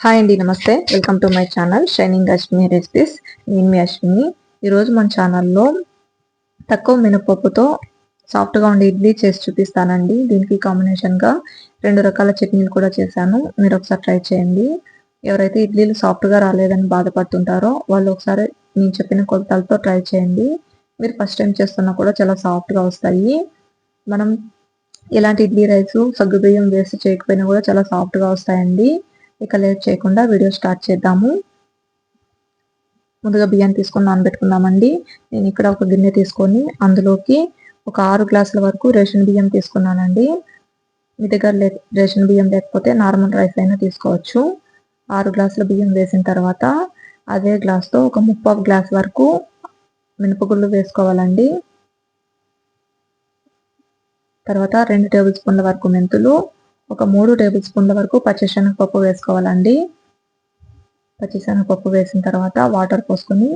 Hi అండి నమస్తే. Welcome to my channel shining Ashwini recipes. నేను మీ అశ్విని. ఈరోజు మన ఛానల్లో తక్కువ మినపప్పుతో సాఫ్ట్గా ఉండే ఇడ్లీ చేసి చూపిస్తానండి. దీనికి కాంబినేషన్గా రెండు రకాల చట్నీలు కూడా చేశాను. మీరు ఒకసారి ట్రై చేయండి. ఎవరైతే ఇడ్లీలు సాఫ్ట్గా రాలేదని బాధపడుతుంటారో వాళ్ళు ఒకసారి నేను చెప్పిన కొలతలతో ట్రై చేయండి. మీరు ఫస్ట్ టైం చేస్తున్నా కూడా చాలా సాఫ్ట్గా వస్తాయి. మనం ఎలాంటి ఇడ్లీ రైస్ సగ్గుబియ్యం వేసి చేయకపోయినా కూడా చాలా సాఫ్ట్గా వస్తాయండి. ఇక లేట్ చేయకుండా వీడియో స్టార్ట్ చేద్దాము. ముందుగా బియ్యాన్ని తీసుకొని నానబెట్టుకుందామండి. నేను ఇక్కడ ఒక గిన్నె తీసుకొని అందులోకి ఒక ఆరు గ్లాసుల వరకు రేషన్ బియ్యం తీసుకున్నానండి. మీ దగ్గర లే రేషన్ బియ్యం లేకపోతే నార్మల్ రైస్ అయినా తీసుకోవచ్చు. ఆరు గ్లాసుల బియ్యం వేసిన తర్వాత అదే గ్లాస్తో ఒక ముప్పావు గ్లాస్ వరకు మినపగుళ్ళు వేసుకోవాలండి. తర్వాత రెండు టేబుల్ స్పూన్ల వరకు మెంతులు ఒక మూడు టేబుల్ స్పూన్ల వరకు పచ్చిశనగపప్పు వేసుకోవాలండి. పచ్చిశనగపప్పు వేసిన తర్వాత వాటర్ పోసుకొని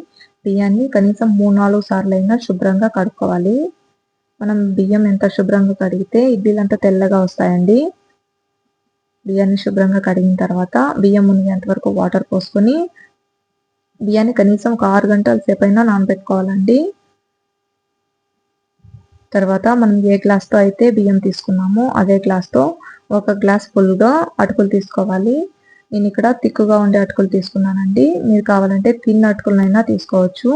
బియ్యాన్ని కనీసం మూడు నాలుగు సార్లు అయినా శుభ్రంగా కడుక్కోవాలి. మనం బియ్యం ఎంత శుభ్రంగా కడిగితే ఇడ్లీలు అంతా తెల్లగా వస్తాయండి. బియ్యాన్ని శుభ్రంగా కడిగిన తర్వాత బియ్యం మునిగేంత వరకు వాటర్ పోసుకొని బియ్యాన్ని కనీసం ఒక ఆరు గంటల సేపు అయినా నానబెట్టుకోవాలండి. తర్వాత మనం ఏ గ్లాస్తో అయితే బియ్యం తీసుకున్నామో అదే గ్లాస్తో ఒక గ్లాస్ ఫుల్గా అటుకులు తీసుకోవాలి. నేను ఇక్కడ తిక్కుగా ఉండే అటుకులు తీసుకున్నానండి. మీరు కావాలంటే తిన్న అటుకులనైనా తీసుకోవచ్చు.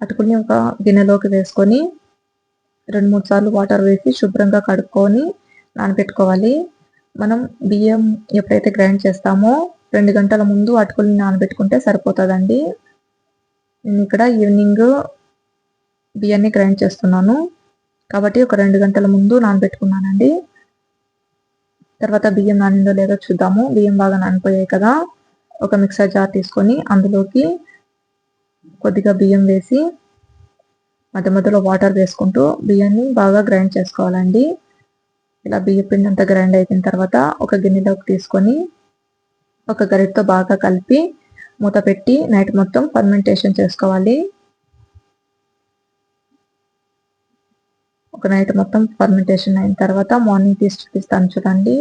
అటుకుల్ని ఒక గిన్నెలోకి వేసుకొని రెండు మూడు సార్లు వాటర్ వేసి శుభ్రంగా కడుక్కొని నానబెట్టుకోవాలి. మనం బియ్యం ఎప్పుడైతే గ్రైండ్ చేస్తామో రెండు గంటల ముందు అటుకుల్ని నానబెట్టుకుంటే సరిపోతుందండి. నేను ఇక్కడ ఈవినింగ్ బియ్యాన్ని గ్రైండ్ చేస్తున్నాను. కాబట్టి ఒక రెండు గంటల ముందు నానబెట్టుకున్నానండి. తర్వాత బియ్యం నానిందో లేదో చూద్దాము. బియ్యం బాగా నానిపోయాయి కదా. ఒక మిక్సర్ జార్ తీసుకొని అందులోకి కొద్దిగా బియ్యం వేసి మధ్య మధ్యలో వాటర్ వేసుకుంటూ బియ్యాన్ని బాగా గ్రైండ్ చేసుకోవాలండి. ఇలా బియ్య పిండి అంతా గ్రైండ్ అయిపోయిన తర్వాత ఒక గిన్నెలోకి తీసుకొని ఒక గరిటతో బాగా కలిపి మూత పెట్టి నైట్ మొత్తం ఫర్మెంటేషన్ చేసుకోవాలి. ఒక నైట్ మొత్తం ఫర్మెంటేషన్ అయిన తర్వాత మార్నింగ్ తీసి చూపిస్తాను చూడండి.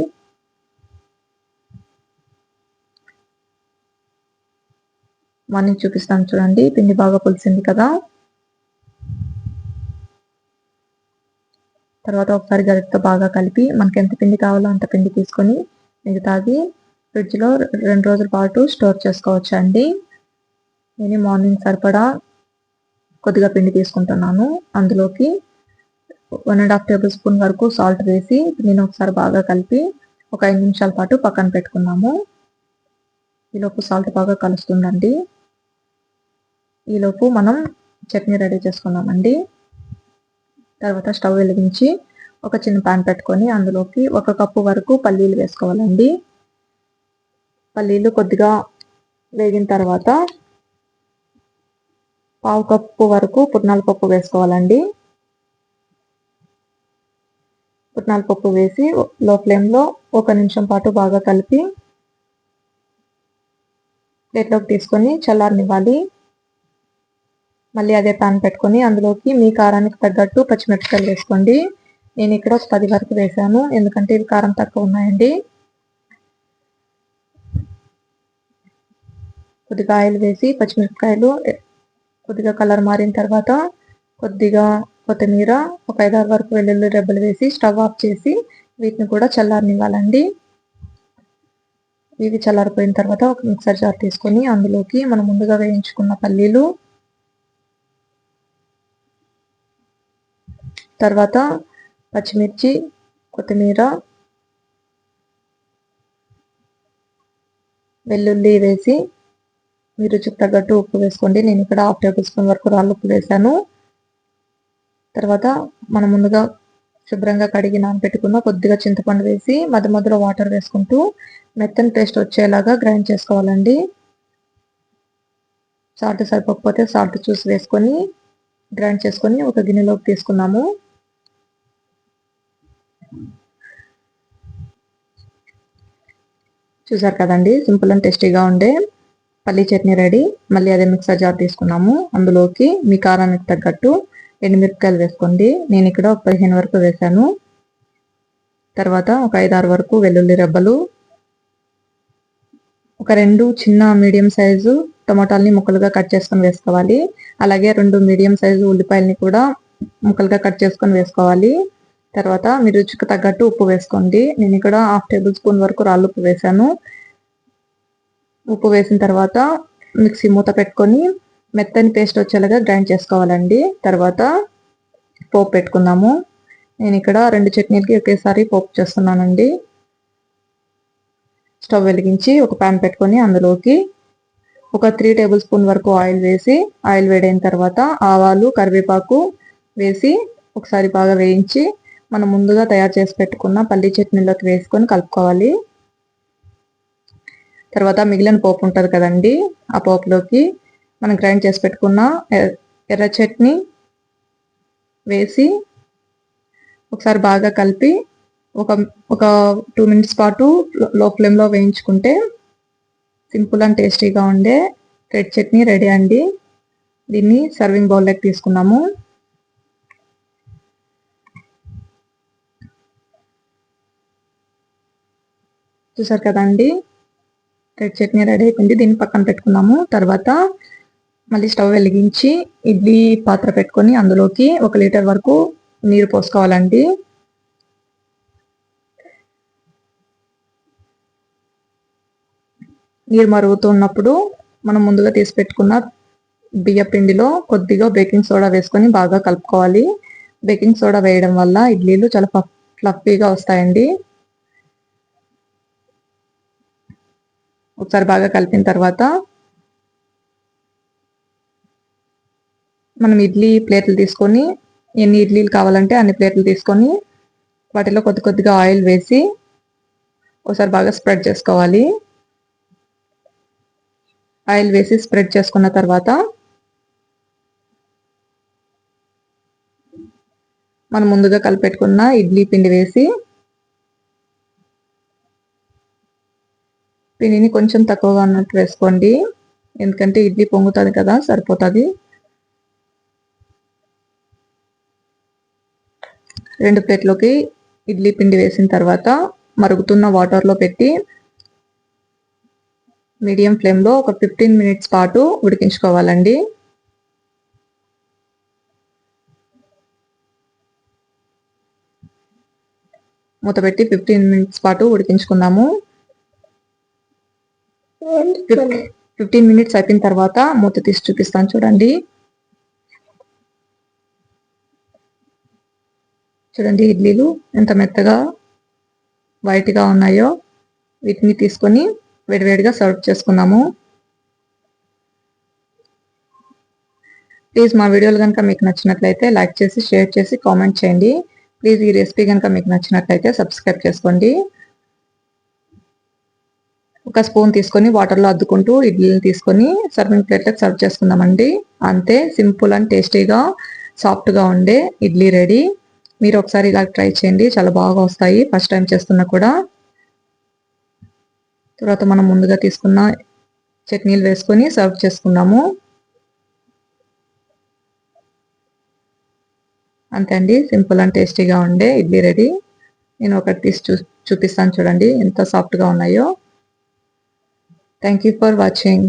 మార్నింగ్ చూపిస్తాను చూడండి. పిండి బాగా పులిసింది కదా. తర్వాత ఒకసారి గరిటతో బాగా కలిపి మనకి ఎంత పిండి కావాలో అంత పిండి తీసుకొని మిగతాది ఫ్రిడ్జ్లో రెండు రోజుల పాటు స్టోర్ చేసుకోవచ్చు అండి. నేను మార్నింగ్ సరిపడా కొద్దిగా పిండి తీసుకుంటున్నాను అందులోకి. One and half tablespoon వరకు సాల్ట్ వేసి నేను ఒకసారి బాగా కలిపి ఒక ఐదు నిమిషాల పాటు పక్కన పెట్టుకున్నాము. ఈలోపు సాల్ట్ బాగా కలుస్తుందండి. ఈలోపు మనం చట్నీ రెడీ చేసుకున్నామండి. తర్వాత స్టవ్ వెలిగించి ఒక చిన్న ప్యాన్ పెట్టుకొని అందులోకి ఒక కప్పు వరకు పల్లీలు వేసుకోవాలండి. పల్లీలు కొద్దిగా వేగిన తర్వాత పావు కప్పు వరకు పుట్నాల పప్పు వేసుకోవాలండి. పుట్నాల పప్పు వేసి లో ఫ్లేమ్లో ఒక నిమిషం పాటు బాగా కలిపి ప్లేట్లోకి తీసుకొని చల్లారనివ్వాలి. మళ్ళీ అదే పాన్ పెట్టుకొని అందులోకి మీ కారానికి తగ్గట్టు పచ్చిమిరపకాయలు వేసుకోండి. నేను ఇక్కడ ఒక పది వరకు వేసాను ఎందుకంటే ఇవి కారం తక్కువ ఉన్నాయండి. కొద్దిగా ఆయిల్ వేసి పచ్చిమిరపకాయలు కొద్దిగా కలర్ మారిన తర్వాత కొద్దిగా కొత్తిమీర ఒక ఐదారు వరకు వెల్లుల్లి రెబ్బలు వేసి స్టవ్ ఆఫ్ చేసి వీటిని కూడా చల్లారనివ్వాలండి. ఇవి చల్లారిపోయిన తర్వాత ఒక మిక్సర్ జార్ తీసుకొని అందులోకి మనం ముందుగా వేయించుకున్న పల్లీలు తర్వాత పచ్చిమిర్చి కొత్తిమీర వెల్లుల్లి వేసి మీ రుచికి తగ్గట్టు ఉప్పు వేసుకోండి. నేను ఇక్కడ హాఫ్ టేబుల్ స్పూన్ వరకు రాళ్ళు ఉప్పు వేసాను తర్వాత మనం ముందుగా శుభ్రంగా కడిగి నానబెట్టుకున్న కొద్దిగా చింతపండు వేసి మధ్య మధ్యలో వాటర్ వేసుకుంటూ మెత్తని పేస్ట్ వచ్చేలాగా గ్రైండ్ చేసుకోవాలండి. సాల్ట్ సరిపోకపోతే సాల్ట్ చూసి వేసుకొని గ్రైండ్ చేసుకొని ఒక గిన్నెలోకి తీసుకున్నాము. చూసారు కదండి? సింపుల్ అండ్ టేస్టీగా ఉండే పల్లీ చట్నీ రెడీ. మళ్ళీ అదే మిక్సర్ జార్ తీసుకున్నాము. అందులోకి మీ కారానికి తగ్గట్టు ఎండుమిరపకాయలు వేసుకోండి. నేను ఇక్కడ ఒక పదిహేను వరకు వేసాను తర్వాత ఒక ఐదారు వరకు వెల్లుల్లి రెబ్బలు. ఒక రెండు చిన్న మీడియం సైజు టమాటాలని ముక్కలుగా కట్ చేసుకొని వేసుకోవాలి. అలాగే రెండు మీడియం సైజు ఉల్లిపాయలని కూడా ముక్కలుగా కట్ చేసుకొని వేసుకోవాలి. తర్వాత మీ రుచికి తగ్గట్టు ఉప్పు వేసుకోండి. నేను ఇక్కడ హాఫ్ టేబుల్ స్పూన్ వరకు రాళ్ళు ఉప్పు వేసాను ఉప్పు వేసిన తర్వాత మిక్సీ మూత పెట్టుకొని మెత్తని పేస్ట్ వచ్చేలాగా గ్రైండ్ చేసుకోవాలండి. తర్వాత పోపు పెట్టుకుందాము. నేను ఇక్కడ రెండు చట్నీలకి ఒకేసారి పోపు చేస్తున్నానండి. స్టవ్ వెలిగించి ఒక ప్యాన్ పెట్టుకొని అందులోకి ఒక త్రీ టేబుల్ స్పూన్ వరకు ఆయిల్ వేసి ఆయిల్ వేడైన తర్వాత ఆవాలు కరివేపాకు వేసి ఒకసారి బాగా వేయించి మనం ముందుగా తయారు చేసి పెట్టుకున్న పల్లి చట్నీలోకి వేసుకొని కలుపుకోవాలి. తర్వాత మిగిలిన పోపు ఉంటుంది కదండి ఆ పోపులోకి మనం గ్రైండ్ చేసి పెట్టుకున్న ఎర్ర చట్నీ వేసి ఒకసారి బాగా కలిపి ఒక ఒక టూ మినిట్స్ పాటు లో ఫ్లేమ్లో వేయించుకుంటే సింపుల్ అండ్ టేస్టీగా ఉండే రెడ్ చట్నీ రెడీ అండి. దీన్ని సర్వింగ్ బౌల్లోకి తీసుకున్నాము. చూసారు కదండి రెడ్ చట్నీ రెడీ అయిపోయింది. దీన్ని పక్కన పెట్టుకున్నాము. తర్వాత మళ్ళీ స్టవ్ వెలిగించి ఇడ్లీ పాత్ర పెట్టుకొని అందులోకి ఒక లీటర్ వరకు నీరు పోసుకోవాలండి. నీరు మరుగుతున్నప్పుడు మనం ముందుగా తీసి పెట్టుకున్న బియ్య పిండిలో కొద్దిగా బేకింగ్ సోడా వేసుకొని బాగా కలుపుకోవాలి. బేకింగ్ సోడా వేయడం వల్ల ఇడ్లీలు చాలా ఫ్లఫీగా వస్తాయండి. ఒకసారి బాగా కలిపిన తర్వాత మనం ఇడ్లీ ప్లేట్లు తీసుకొని ఎన్ని ఇడ్లీలు కావాలంటే అన్ని ప్లేట్లు తీసుకొని వాటిలో కొద్ది కొద్దిగా ఆయిల్ వేసి ఒకసారి బాగా స్ప్రెడ్ చేసుకోవాలి. ఆయిల్ వేసి స్ప్రెడ్ చేసుకున్న తర్వాత మనం ముందుగా కలిపెట్టుకున్న ఇడ్లీ పిండి వేసి పిండిని కొంచెం తక్కువగా ఉన్నట్టు వేసుకోండి. ఎందుకంటే ఇడ్లీ పొంగుతుంది కదా సరిపోతుంది. రెండు ప్లేట్లోకి ఇడ్లీ పిండి వేసిన తర్వాత మరుగుతున్న వాటర్లో పెట్టి మీడియం ఫ్లేమ్లో ఒక ఫిఫ్టీన్ మినిట్స్ పాటు ఉడికించుకోవాలండి. మూత పెట్టి ఫిఫ్టీన్ మినిట్స్ పాటు ఉడికించుకుందాము. ఫిఫ్టీన్ మినిట్స్ అయిపోయిన తర్వాత మూత తీసి చూపిస్తాను చూడండి. చూడండి ఇడ్లీలు ఎంత మెత్తగా వైట్గా ఉన్నాయో వీటిని తీసుకొని వేడివేడిగా సర్వ్ చేసుకుందాము. ప్లీజ్ మా వీడియోలు కనుక మీకు నచ్చినట్లయితే లైక్ చేసి షేర్ చేసి కామెంట్ చేయండి. ప్లీజ్ ఈ రెసిపీ కనుక మీకు నచ్చినట్లయితే సబ్స్క్రైబ్ చేసుకోండి. ఒక స్పూన్ తీసుకొని వాటర్లో అద్దుకుంటూ ఇడ్లీని తీసుకొని సర్వింగ్ ప్లేట్లకు సర్వ్ చేసుకుందామండి. అంతే సింపుల్ అండ్ టేస్టీగా సాఫ్ట్గా ఉండే ఇడ్లీ రెడీ. మీరు ఒకసారి ఇలా ట్రై చేయండి. చాలా బాగా వస్తాయి. ఫస్ట్ టైం చేస్తున్నా కూడా. తర్వాత మనం ముందుగా తీసుకున్న చట్నీలు వేసుకొని సర్వ్ చేసుకున్నాము. అంతే అండి. సింపుల్ అండ్ టేస్టీగా ఉండే ఇడ్లీ రెడీ. నేను ఒకటి తీసి చూ చూపిస్తాను చూడండి. ఎంత సాఫ్ట్గా ఉన్నాయో. Thank you for watching.